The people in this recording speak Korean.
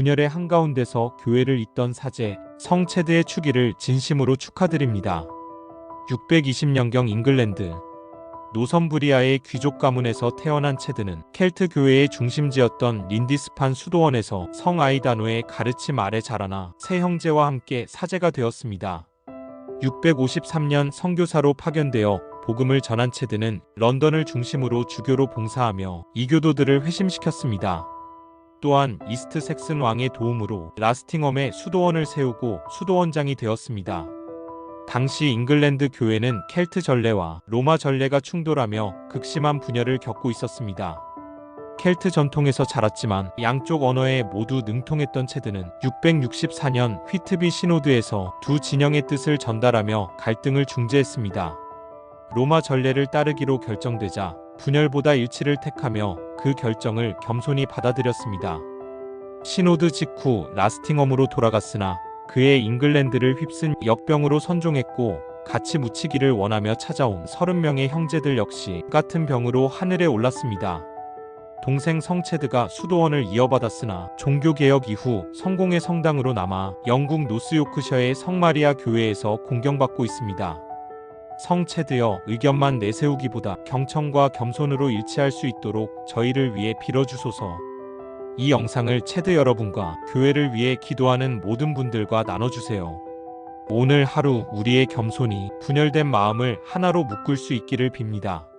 분열의 한가운데서 교회를 잇던 사제 성체드의 추기를 진심으로 축하드립니다. 620년경 잉글랜드 노선브리아의 귀족 가문에서 태어난 체드는 켈트 교회의 중심지였던 린디스판 수도원에서 성 아이다노의 가르침 아래 자라나 세 형제와 함께 사제가 되었습니다. 653년 선교사로 파견되어 복음을 전한 체드는 런던을 중심으로 주교로 봉사하며 이교도들을 회심시켰습니다. 또한 이스트 섹슨 왕의 도움으로 라스팅엄에 수도원을 세우고 수도원장이 되었습니다. 당시 잉글랜드 교회는 켈트 전례와 로마 전례가 충돌하며 극심한 분열을 겪고 있었습니다. 켈트 전통에서 자랐지만 양쪽 언어에 모두 능통했던 체드는 664년 휘트비 시노드에서 두 진영의 뜻을 전달하며 갈등을 중재했습니다. 로마 전례를 따르기로 결정되자 분열보다 일치를 택하며 그 결정을 겸손히 받아들였습니다. 시노드 직후 라스팅엄으로 돌아갔으나 그의 잉글랜드를 휩쓴 역병으로 선종했고 같이 묻히기를 원하며 찾아온 30명의 형제들 역시 같은 병으로 하늘에 올랐습니다. 동생 성체드가 수도원을 이어받았으나 종교개혁 이후 성공의 성당으로 남아 영국 노스요크셔의 성마리아 교회에서 공경받고 있습니다. 성체드여 의견만 내세우기보다 경청과 겸손으로 일치할 수 있도록 저희를 위해 빌어주소서. 이 영상을 체드 여러분과 교회를 위해 기도하는 모든 분들과 나눠주세요. 오늘 하루 우리의 겸손이 분열된 마음을 하나로 묶을 수 있기를 빕니다.